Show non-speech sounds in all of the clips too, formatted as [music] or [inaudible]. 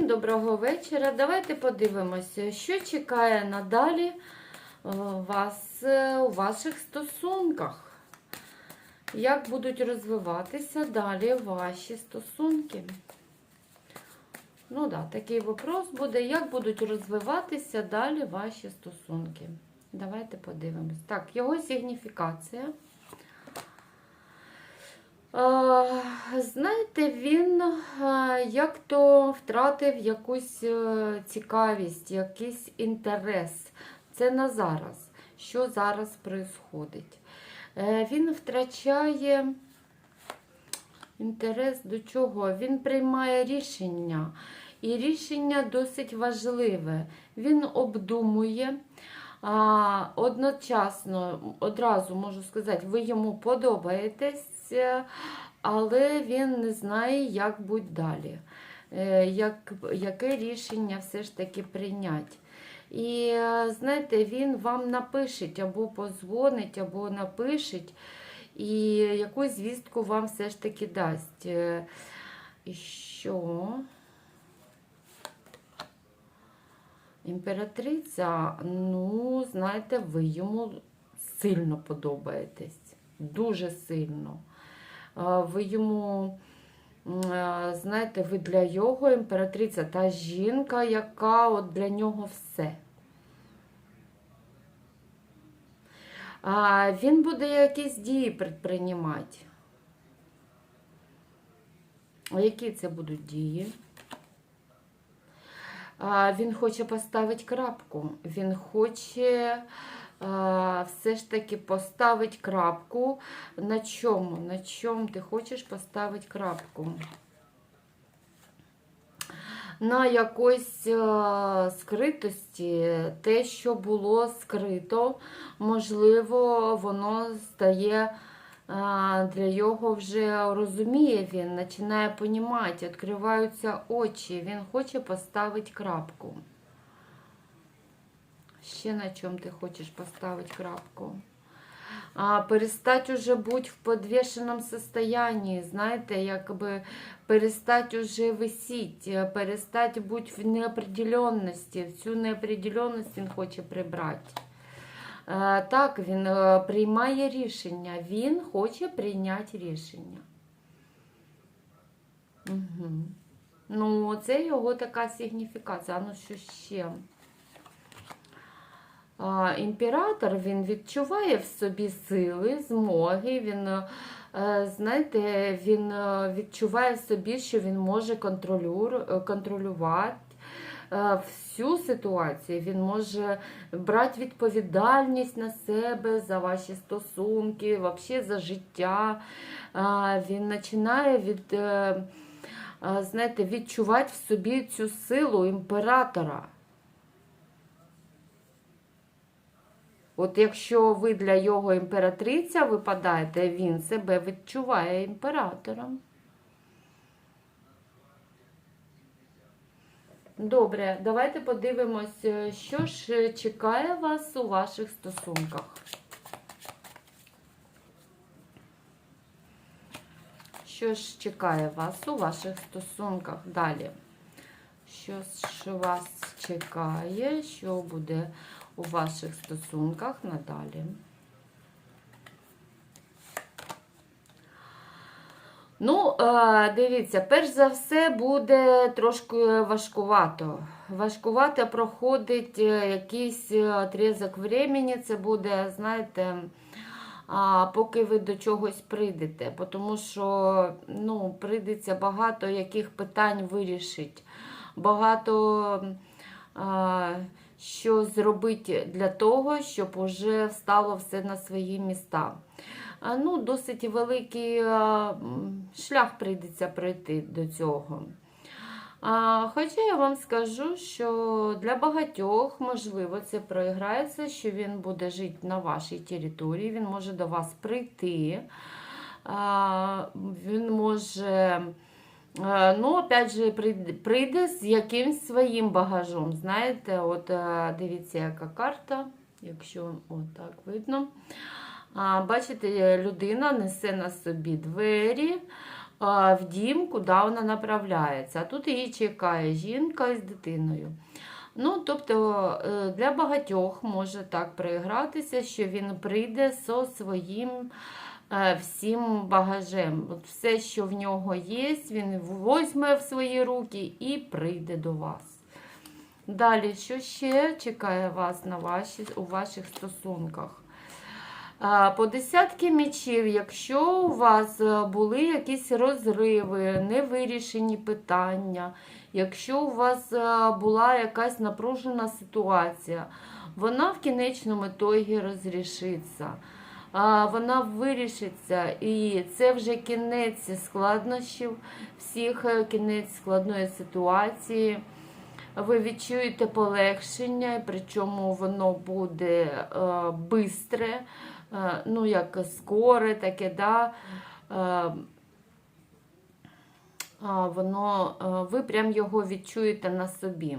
Доброго вечора. Давайте подивимося, що чекає надалі е, вас е, у ваших стосунках. Як будуть розвиватися далі ваші стосунки? Ну да, такий вопрос буде. Як будуть розвиватися далі ваші стосунки? Давайте подивимось. Так, його сигніфікація. Е, Знаєте, він е, як то втратив якусь е, цікавість, якийсь інтерес. Це на зараз. Що зараз відбувається? Він втрачає інтерес до чого? Він приймає рішення. І рішення досить важливе. Він обдумує. А, одночасно, одразу можу сказати, ви йому подобаєтесь, е, але він не знає, як бути далі, Е, як, яке рішення все ж таки прийняти. І е, знаєте, він вам напишеть або позвонить, або напишеть, і якусь звістку вам все ж таки дасть. І що? Імператриця, ну, знаєте, ви йому сильно подобаєтесь. Дуже сильно. Ви йому, знаєте, ви для його імператриця та жінка, яка от для нього все. Він буде якісь дії предприймати. А які це будуть дії? Він хоче поставити крапку. Він хоче все ж таки поставити крапку. На чому? На чому ти хочеш поставити крапку? На якоїсь скритості, те, що було скрито, можливо, воно стає для його вже розуміє він, починає понімати, відкриваються очі, він хоче поставити крапку. Ще на чому ти хочеш поставити крапку? А, перестать уже бути в подвішеному состоянии, знаєте, якби перестать уже висіти, перестать бути в неопределенності. Всю неопределенність він хоче прибрати. Е, Так, він е, приймає рішення. Він хоче прийняти рішення. Угу. Ну, це його така сигніфікація. Ну що ще? А, Імператор він відчуває в собі сили, змоги. Він, е, знаєте, він е, відчуває в собі, що він може контролювати е, всю ситуацію. Він може брати відповідальність на себе за ваші стосунки, взагалі за життя. Він починає від, е, е, знаєте, відчувати в собі цю силу імператора. От якщо ви для його імператриця випадаєте, він себе відчуває імператором. Добре, давайте подивимось, е, що ж чекає вас у ваших стосунках. Що ж чекає вас у ваших стосунках далі? Що ж вас чекає, що буде у ваших стосунках надалі? Е, дивіться, перш за все буде трошки важкувато. Важкувато проходить е, якийсь отрізок времени, це буде, знаєте, поки ви до чогось прийдете. Тому що ну, прийдеться багато яких питань вирішити. Багато що зробити для того, щоб уже стало все на свої міста. Ну, Досить великий шлях прийдеться пройти до цього. Хоча я вам скажу, що для багатьох, можливо, це проіграється, що він буде жити на вашій території, він може до вас прийти, він може, ну, опять же, прийде, з якимсь своїм багажом. Знаєте, от дивіться, яка карта, якщо от так видно. Бачите, людина несе на собі двері. в дім, куди вона направляється. Тут її чекає жінка з дитиною. Ну, тобто е, для багатьох може так проігратися, що він прийде зі своїм е, всім багажем. Все, що в нього є, він возьме в свої руки і прийде до вас. Далі, що ще чекає вас на ваші, у ваших стосунках? По десятки мечів, якщо у вас е, були якісь розриви, невирішені питання, якщо у вас е, була якась напружена ситуація, вона в кінечному ітогі розрішиться. Вона вирішиться, і це вже кінець складнощів, всіх е, кінець складної ситуації. Ви відчуєте полегшення, причому воно буде бистре, ну як скоре, таке, да. Е, воно, е, ви прям його відчуєте на собі.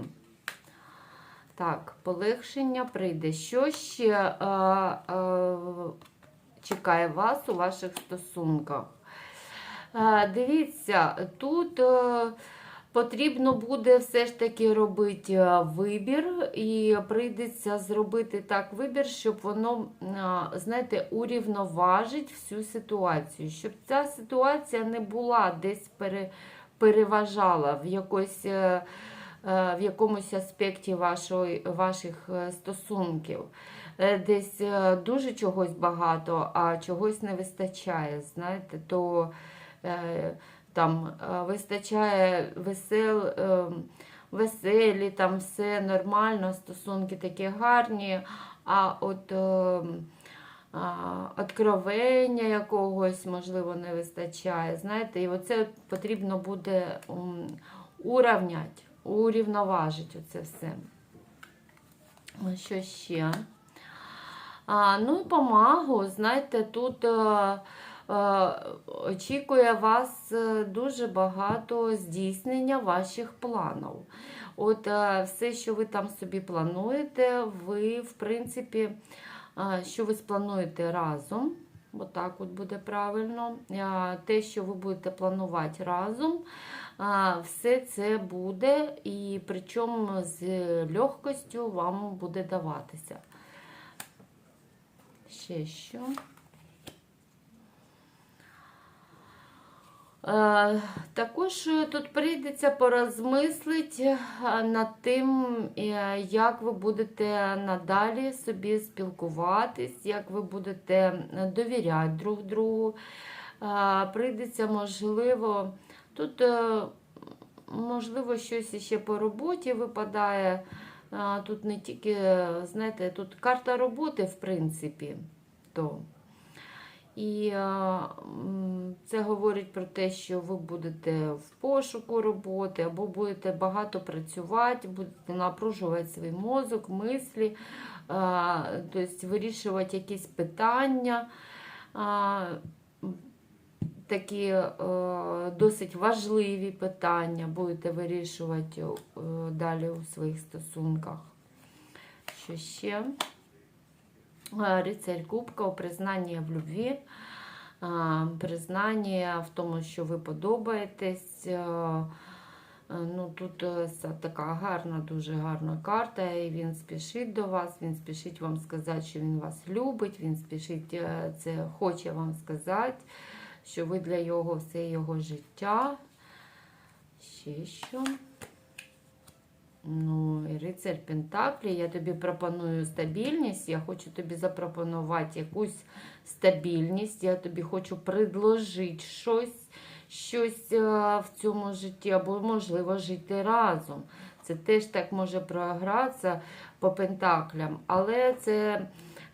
Так, полегшення прийде. Що ще е, е, чекає вас у ваших стосунках? Е, дивіться, тут. Е, Потрібно буде все ж таки робити е, вибір, і прийдеться зробити так вибір, щоб воно, е, знаєте, урівноважить всю ситуацію, щоб ця ситуація не була десь пере, переважала в якось. е, В якомусь аспекті вашої, ваших стосунків. Десь дуже чогось багато, а чогось не вистачає. Знаєте, то там е, вистачає весел, е, веселі, там все нормально, стосунки такі гарні, а от е, откровення якогось, можливо, не вистачає. Знаєте, і оце потрібно буде уравняти, урівноважити оце все. Що ще? А, ну і помагу, знаєте, тут. Е, очікує вас е, дуже багато здійснення ваших планів. От е, все, що ви там собі плануєте, ви, в принципі, що ви сплануєте разом. Отак от буде правильно. Те, що ви будете планувати разом, все це буде, і причому з легкостю вам буде даватися. Ще що? Також тут прийдеться порозмислити над тим, е, як ви будете надалі собі спілкуватись, як ви будете довіряти друг другу. Е, Прийдеться, можливо, тут, е, можливо, щось ще по роботі випадає. Е, Тут не тільки, знаєте, тут карта роботи, в принципі, то. І е, це говорить про те, що ви будете в пошуку роботи, або будете багато працювати, будете напружувати свій мозок, мислі, е, тобто вирішувати якісь питання. Такі е, досить важливі питання будете вирішувати далі у своїх стосунках. Що ще? Е, Рицарь Кубка, признання в любві, е, признання в тому, що ви подобаєтесь. Е, Ну, Тут така гарна, дуже гарна карта, і він спішить до вас, він спішить вам сказати, що він вас любить, він спішить це хоче вам сказати, що ви для його все його життя. Ще що? Ну, рицарь Пентаклі, я тобі пропоную стабільність, я хочу тобі запропонувати якусь стабільність, я тобі хочу предложити щось, щось е, в цьому житті, або, можливо, жити разом. Це теж так може програтися по пентаклям, але це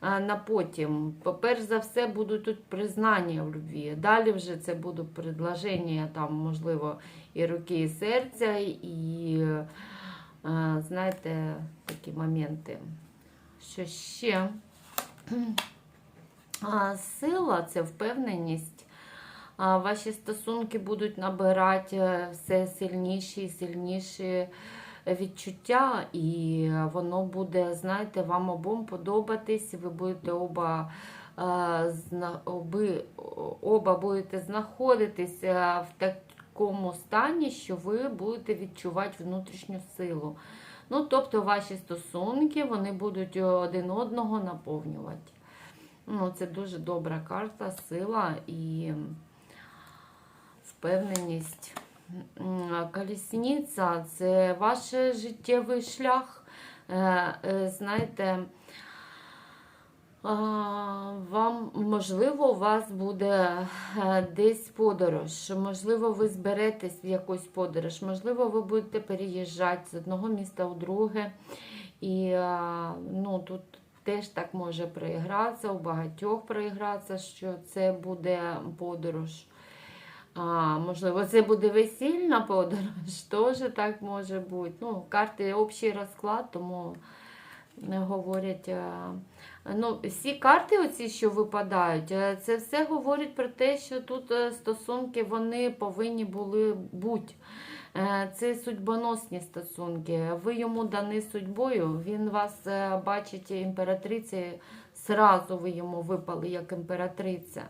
е, на потім. Перш за все, будуть тут признання в любві. Далі вже це будуть предложення, там, можливо, і руки, і серця, і. Е, знаєте, такі моменти. Що ще? [clears throat] Сила це впевненість. Ваші стосунки будуть набирати е, все сильніші і сильніші відчуття, і воно буде, знаєте, вам обом подобатись, ви будете оба оба будете знаходитися в такому стані, що ви будете відчувати внутрішню силу. Ну, тобто ваші стосунки вони будуть один одного наповнювати. Ну, це дуже добра карта, сила і впевненість. Колісниця це ваш життєвий шлях. Е, е, Знаєте, вам, можливо, у вас буде е, десь подорож, можливо, ви зберетесь в якусь подорож, можливо, ви будете переїжджати з одного міста у друге. І ну, тут теж так може проігратися, у багатьох проігратися, що це буде подорож. А, можливо, це буде весільна подорож, [laughs] теж так може бути. Ну, карти общий розклад, тому говорять. Ну, всі карти, оці, що випадають, е, це все говорить про те, що тут е, стосунки вони повинні були бути. Е, Це судьбоносні стосунки. Ви йому дані судьбою, він вас е, бачить імператрицею, зразу ви йому випали як імператриця.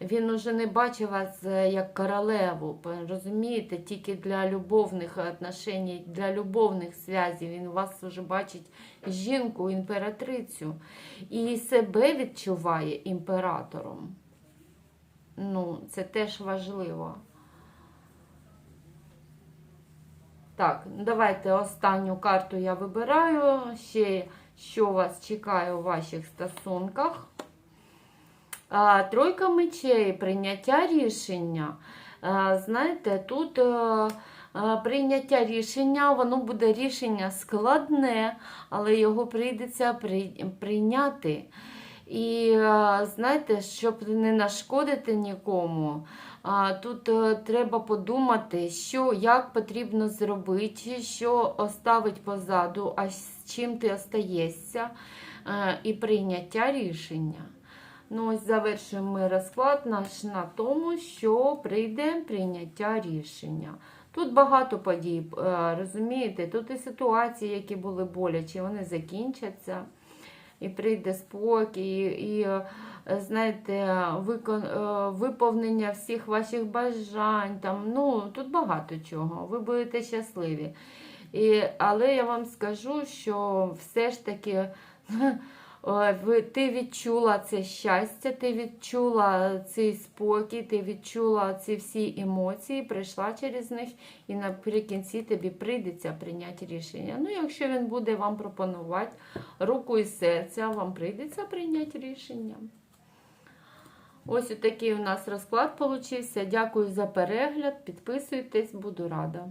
Він уже не бачить вас е, як королеву, розумієте, тільки для любовних отношень, для любовних зв'язів. Він вас вже бачить жінку, імператрицю, і себе відчуває імператором. Ну, це теж важливо. Так, давайте останню карту я вибираю. Ще що вас чекає у ваших стосунках. Тройка мечей, прийняття рішення. Знаєте, тут е, е, прийняття рішення, воно буде рішення складне, але його прийдеться прийняти. І е, знаєте, щоб не нашкодити нікому, тут треба подумати, що як потрібно зробити, що оставить позаду, а з чим ти остаєшся, і прийняття рішення. Ну, ось завершуємо ми розклад наш на тому, що прийде прийняття рішення. Тут багато подій, е, розумієте? Тут і ситуації, які були болячі, вони закінчаться. І прийде спокій, і, е, знаєте, е, виповнення всіх ваших бажань. Там, ну, тут багато чого. Ви будете щасливі. І, але я вам скажу, що все ж таки [laughs] ти відчула це щастя, ти відчула цей спокій, ти відчула ці всі емоції, прийшла через них, і наприкінці тобі прийдеться прийняти рішення. Ну, якщо він буде вам пропонувати руку і серця, вам прийдеться прийняти рішення. Ось такий у нас розклад получився. Дякую за перегляд. Підписуйтесь, буду рада.